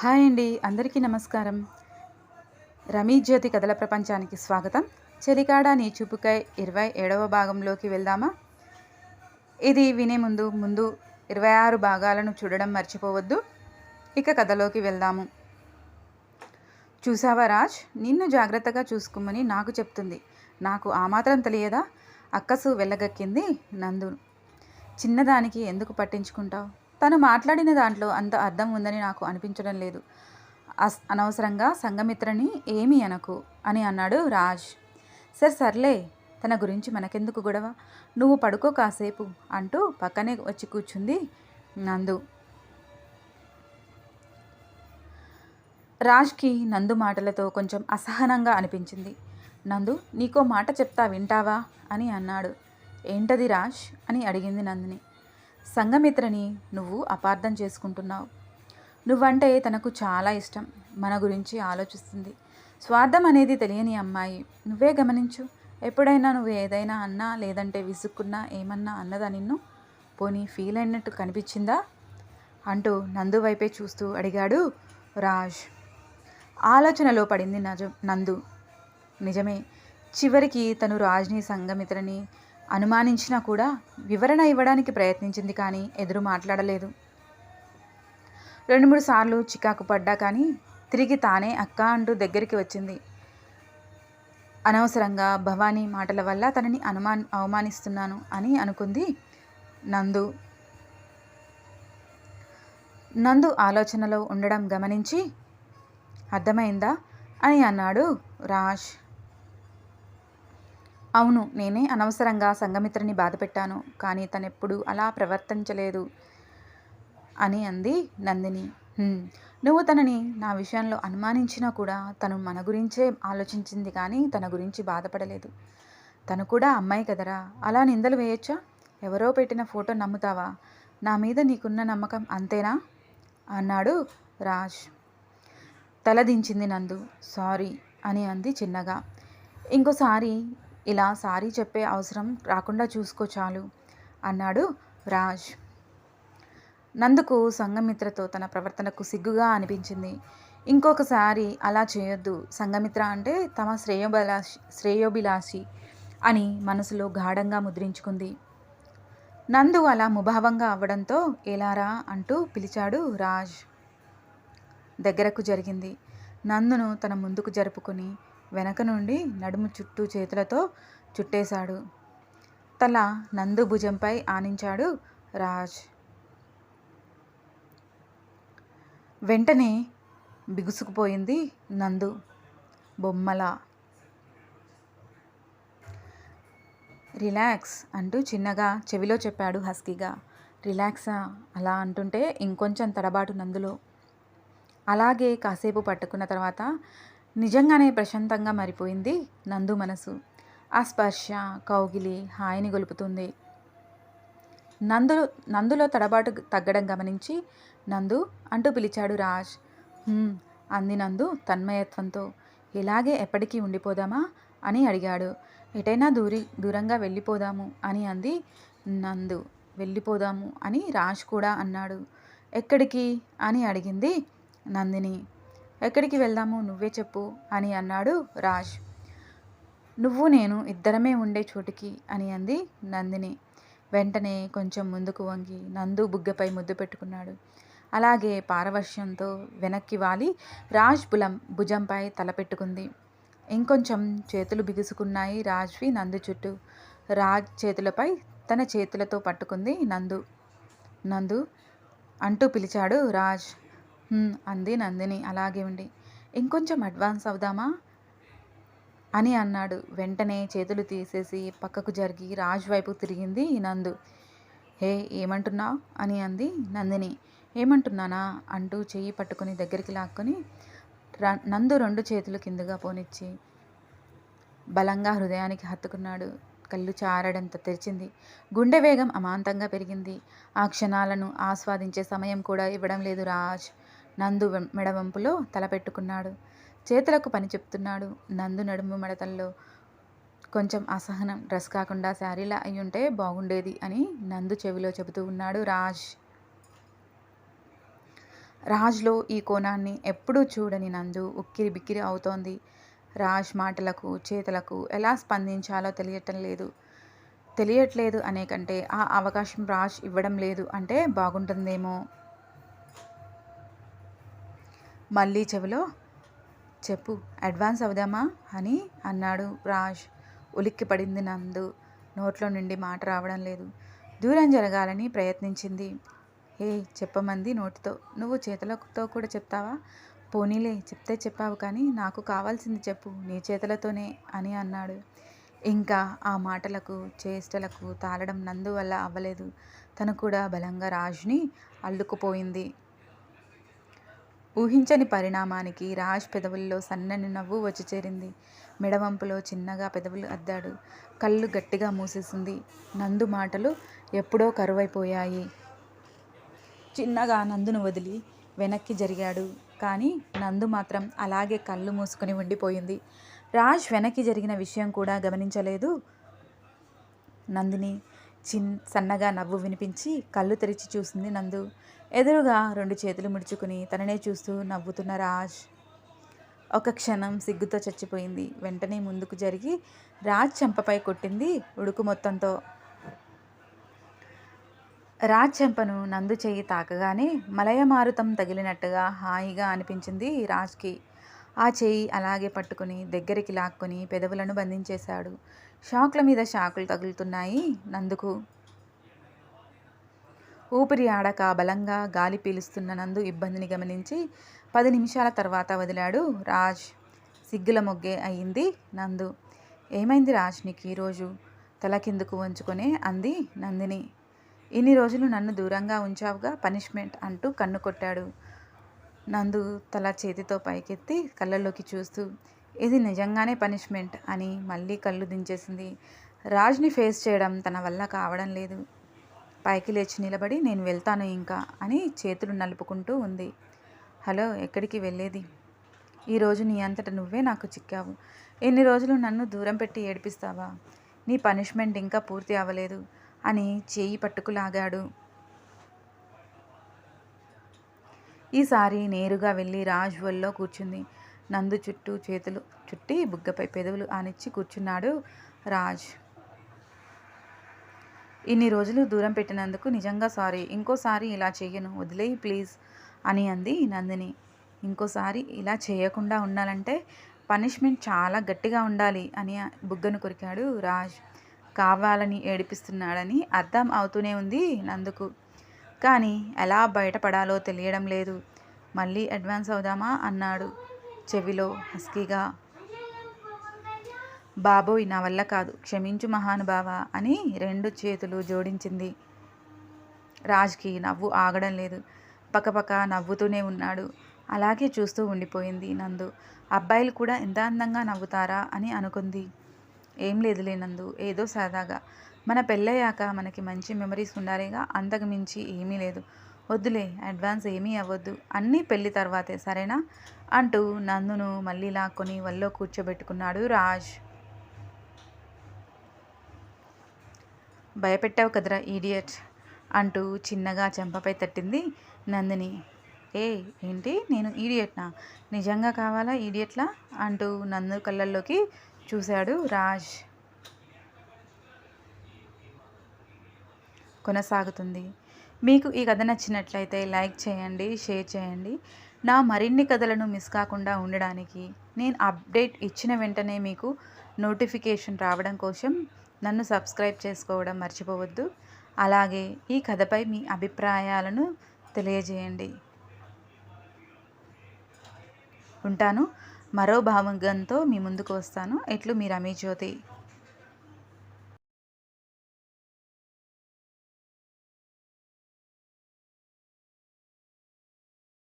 Hi అండి అందరికీ నమస్కారం. రమీ జ్యోతి కథల ప్రపంచానికి స్వాగతం. చెలికాడ నీ చూపుకై ఇరవై ఏడవ భాగంలోకి వెళ్దామా? ఇది వినే ముందు ముందు ఇరవై ఆరు భాగాలను చూడడం మర్చిపోవద్దు. ఇక కథలోకి వెళ్దాము. చూసావా రాజ్? నిన్ను జాగ్రత్తగా చూసుకోమని నాకు చెప్తుంది. నాకు ఆ మాత్రం తెలియదా? అక్కసు వెళ్ళగక్కింది నందు చిన్నదానికి ఎందుకు పట్టించుకుంటావు? తను మాట్లాడిన దాంట్లో అంత అర్థం ఉందని నాకు అనిపించడం లేదు. అస్ అనవసరంగా సంఘమిత్రని ఏమి అనకు అని అన్నాడు రాజ్. సరే సర్లే తన గురించి మనకెందుకు గొడవ? నువ్వు పడుకో కాసేపు అంటూ పక్కనే వచ్చి కూర్చుంది నందు. రాజ్కి నందు మాటలతో కొంచెం అసహనంగా అనిపించింది. నందు నీకో మాట చెప్తా వింటావా? అని అన్నాడు. ఏంటది రాజ్? అని అడిగింది నందిని. సంఘమిత్రని నువ్వు అపార్థం చేసుకుంటున్నావు. నువ్వంటే తనకు చాలా ఇష్టం. మన గురించి ఆలోచిస్తుంది. స్వార్థం అనేది తెలియని అమ్మాయి. నువ్వే గమనించు. ఎప్పుడైనా నువ్వు ఏదైనా అన్నా లేదంటే విసుక్కున్నా ఏమన్నా అన్నదా నిన్ను? పోనీ ఫీల్ అయినట్టు కనిపించిందా? అంటూ నందు వైపే చూస్తూ అడిగాడు రాజ్. ఆలోచనలో పడింది నజ నందు. నిజమే. చివరికి తను రాజ్ని సంగమిత్రని అనుమానించినా కూడా వివరణ ఇవ్వడానికి ప్రయత్నించింది కానీ ఎదురు మాట్లాడలేదు. రెండు మూడు సార్లు చికాకు పడ్డా కానీ తిరిగి తానే అక్క అంటూ దగ్గరికి వచ్చింది. అనవసరంగా భవానీ మాటల వల్ల తనని అనుమాన్ అవమానిస్తున్నాను అని అనుకుంది నందు. నందు ఆలోచనలో ఉండడం గమనించి అర్థమైందా? అని అన్నాడు రాజ్. అవును నేనే అనవసరంగా సంఘమిత్రని బాధపెట్టాను కానీ తనెప్పుడు అలా ప్రవర్తించలేదు అని అంది నందిని. నువ్వు తనని నా విషయంలో అనుమానించినా కూడా తను మన గురించే ఆలోచించింది కానీ తన గురించి బాధపడలేదు. తను కూడా అమ్మాయి కదరా అలా నిందలు వేయొచ్చా? ఎవరో పెట్టిన ఫోటో నమ్ముతావా? నా మీద నీకున్న నమ్మకం అంతేనా? అన్నాడు రాజ్. తలదించింది నందు. సారీ అని అంది చిన్నగా. ఇంకోసారి ఇలా సారీ చెప్పే అవసరం రాకుండా చూసుకో చాలు అన్నాడు రాజ్. నందుకు సంఘమిత్రతో తన ప్రవర్తనకు సిగ్గుగా అనిపించింది. ఇంకొకసారి అలా చేయొద్దు సంఘమిత్ర అంటే తమ శ్రేయోభిలాషి శ్రేయోభిలాషి అని మనసులో గాఢంగా ముద్రించుకుంది. నందు అలా ముభావంగా అవ్వడంతో ఎలారా అంటూ పిలిచాడు రాజ్. దగ్గరకు జరిగింది. నందును తన ముందుకు జరుపుకుని వెనక నుండి నడుము చుట్టూ చేతులతో చుట్టేశాడు. తల నందు భుజంపై ఆనించాడు రాజ్. వెంటనే బిగుసుకుపోయింది నందు. బొమ్మల. రిలాక్స్ అంటూ చిన్నగా చెవిలో చెప్పాడు హస్కీగా. రిలాక్సా? అలా అంటుంటే ఇంకొంచెం తడబాటు నందులో. అలాగే కాసేపు పట్టుకున్న తర్వాత నిజంగానే ప్రశాంతంగా మారిపోయింది నందు మనసు. ఆ స్పర్శ కౌగిలి హాయిని గొలుపుతుంది. నందు నందులో తడబాటు తగ్గడం గమనించి నందు అంటూ పిలిచాడు రాజ్. అంది నందు తన్మయత్వంతో. ఇలాగే ఎప్పటికీ ఉండిపోదామా? అని అడిగాడు. ఎటైనా దూరి దూరంగా వెళ్ళిపోదాము అని అంది నందు. వెళ్ళిపోదాము అని రాజ్ కూడా అన్నాడు. ఎక్కడికి? అని అడిగింది నందిని. ఎక్కడికి వెళ్దాము నువ్వే చెప్పు అని అన్నాడు రాజ్. నువ్వు నేను ఇద్దరమే ఉండే చోటికి అని అంది నందిని. వెంటనే కొంచెం ముందుకు వంగి నందు బుగ్గపై ముద్దు పెట్టుకున్నాడు. అలాగే పారవర్ష్యంతో వెనక్కి వాలి రాజ్ బులం భుజంపై తలపెట్టుకుంది ఇంకొంచెం చేతులు బిగుసుకున్నాయి రాజ్వి నందు చుట్టూ. రాజ్ చేతులపై తన చేతులతో పట్టుకుంది నందు. నందు అంటూ పిలిచాడు రాజ్. అంది నందిని. అలాగే ఉండి. ఇంకొంచెం అడ్వాన్స్ అవుదామా? అని అన్నాడు. వెంటనే చేతులు తీసేసి పక్కకు జరిగి రాజ్ వైపు తిరిగింది నందు. హే ఏమంటున్నావు? అని అంది నందిని. ఏమంటున్నానా? అంటూ చెయ్యి పట్టుకుని దగ్గరికి లాక్కొని నందు రెండు చేతులు కిందగా పోనిచ్చి బలంగా హృదయానికి హత్తుకున్నాడు. కళ్ళు చారడంత తెరిచింది. గుండె వేగం అమాంతంగా పెరిగింది. ఆ క్షణాలను ఆస్వాదించే సమయం కూడా ఇవ్వడం లేదు రాజ్. నందు మెడవంపులో తలపెట్టుకున్నాడు చేతులకు పని చెప్తున్నాడు. నందు నడుము మెడతల్లో కొంచెం అసహనం డ్రెస్ కాకుండా శారీలా అయి ఉంటే బాగుండేది అని నందు చెవిలో చెబుతూ ఉన్నాడు రాజ్. రాజ్లో ఈ కోణాన్ని ఎప్పుడూ చూడని నందు ఉక్కిరి బిక్కిరి అవుతోంది. రాజ్ మాటలకు చేతలకు ఎలా స్పందించాలో తెలియటం లేదు. తెలియట్లేదు అనే కంటే ఆ అవకాశం రాజ్ ఇవ్వడం లేదు అంటే బాగుంటుందేమో. మళ్ళీ చెవిలో చెప్పు అడ్వాన్స్ అవుదామా? అని అన్నాడు రాజ్. ఉలిక్కి పడింది నందు. నోట్లో నుండి మాట రావడం లేదు. దూరం జరగాలని ప్రయత్నించింది. ఏ చెప్పమంది నోటితో. నువ్వు చేతులతో కూడా చెప్తావా? పోనీలే చెప్తే చెప్పావు కానీ నాకు కావాల్సింది చెప్పు నీ చేతులతోనే అని అన్నాడు. ఇంకా ఆ మాటలకు చేష్టలకు తాళడం నందు వల్ల అవ్వలేదు. తను కూడా బలంగా రాజ్ని అల్లుకుపోయింది. ఊహించని పరిణామానికి రాజ్ పెదవుల్లో సన్నని నవ్వు వచ్చి చేరింది. మెడవంపులో చిన్నగా పెదవులు అద్దాడు. కళ్ళు గట్టిగా మూసేసింది. నందు మాటలు ఎప్పుడో కరువైపోయాయి. చిన్నగా నందును వదిలి వెనక్కి జరిగాడు. కానీ నందు మాత్రం అలాగే కళ్ళు మూసుకొని ఉండిపోయింది. రాజ్ వెనక్కి జరిగిన విషయం కూడా గమనించలేదు. నందిని చిన్ సన్నగా నవ్వు వినిపించి కళ్ళు తెరిచి చూసింది నందు. ఎదురుగా రెండు చేతులు ముడుచుకుని తననే చూస్తూ నవ్వుతున్న రాజ్. ఒక క్షణం సిగ్గుతో చచ్చిపోయింది. వెంటనే ముందుకు జరిగి రాజ్ చెంపపై కొట్టింది ఉడుకు మొత్తంతో. రాజ్ చెంపను నందు చేయి తాకగానే మలయమారుతం తగిలినట్టుగా హాయిగా అనిపించింది రాజ్కి. ఆ చేయి అలాగే పట్టుకుని దగ్గరికి లాక్కొని పెదవులను బంధించేశాడు. షాక్ల మీద షాకులు తగులుతున్నాయి నందుకు. ఊపిరి ఆడక బలంగా గాలి పీలుస్తున్న నందు ఇబ్బందిని గమనించి పది నిమిషాల తర్వాత వదిలాడు. రాజ్ సిగ్గుల మొగ్గే అయింది నందు. ఏమైంది రాజ్ నీకు ఈరోజు తల కిందకు వంచుకొనే అంది నందిని. ఇన్ని రోజులు నన్ను దూరంగా ఉంచావుగా పనిష్మెంట్ అంటూ కన్ను కొట్టాడు. నందు తల చేతితో పైకెత్తి కళ్ళల్లోకి చూస్తూ ఇది నిజంగానే పనిష్మెంట్ అని మళ్ళీ కళ్ళు దించేసింది. రాజ్ని ఫేస్ చేయడం తన వల్ల కావడం లేదు. పైకి లేచి నిలబడి నేను వెళ్తాను ఇంకా అని చేతులు నలుపుకుంటూ ఉంది. హలో ఎక్కడికి వెళ్ళేది? ఈరోజు నీ అంతట నువ్వే నాకు చిక్కావు. ఎన్ని రోజులు నన్ను దూరం పెట్టి ఏడిపిస్తావా? నీ పనిష్మెంట్ ఇంకా పూర్తి అవ్వలేదు అని చేయి పట్టుకులాగాడు. ఈసారి నేరుగా వెళ్ళి రాజ్ వల్లో కూర్చుంది. నందు చుట్టూ చేతులు చుట్టి బుగ్గపై పెదవులు ఆనిచ్చి కూర్చున్నాడు రాజ్. ఇన్ని రోజులు దూరం పెట్టినందుకు నిజంగా సారీ. ఇంకోసారి ఇలా చెయ్యను వదిలేయి ప్లీజ్ అని అంది నందిని. ఇంకోసారి ఇలా చేయకుండా ఉండాలంటే పనిష్మెంట్ చాలా గట్టిగా ఉండాలి అని బుగ్గను కొరికాడు రాజ్. కావాలని ఏడిపిస్తున్నాడని అర్థం అవుతూనే ఉంది నందుకు. కానీ ఎలా బయటపడాలో తెలియడం లేదు. మళ్ళీ అడ్వాన్స్ అవుదామా? అన్నాడు చెవిలో హస్కీగా. బాబోయ్ నా వల్ల కాదు. క్షమించు మహానుభావ అని రెండు చేతులు జోడించింది. రాజ్కి నవ్వు ఆగడం లేదు. పక్కపక్క నవ్వుతూనే ఉన్నాడు. అలాగే చూస్తూ ఉండిపోయింది నందు. అబ్బాయిలు కూడా ఎంత అందంగా నవ్వుతారా అని అనుకుంది. ఏం లేదులే నందు. ఏదో సరదాగా. మన పెళ్ళయ్యాక మనకి మంచి మెమరీస్ ఉండాలిగా అంతకు మించి ఏమీ లేదు. వద్దులే అడ్వాన్స్ ఏమీ అవ్వద్దు. అన్నీ పెళ్ళి తర్వాతే సరేనా? అంటూ నందును మళ్ళీ లాక్కొని వల్లో కూర్చోబెట్టుకున్నాడు రాజ్. భయపెట్టావు కదరా ఈడియట్ అంటూ చిన్నగా చెంపపై తట్టింది నందిని. ఏ ఏంటి? నేను ఈడియట్నా నిజంగా కావాలా ఈడియట్లా అంటూ నందు కళ్ళల్లోకి చూశాడు రాజ్. కొనసాగుతుంది. మీకు ఈ కథ నచ్చినట్లయితే లైక్ చేయండి షేర్ చేయండి. నా మరిన్ని కథలను మిస్ కాకుండా ఉండడానికి నేను అప్డేట్ ఇచ్చిన వెంటనే మీకు నోటిఫికేషన్ రావడం కోసం నన్ను సబ్స్క్రైబ్ చేసుకోవడం మర్చిపోవద్దు. అలాగే ఈ కథపై మీ అభిప్రాయాలను తెలియజేయండి. ఉంటాను. మరో భావంగంతో మీ ముందుకు వస్తాను. ఎట్లు మీ రమేష్ జ్యోతి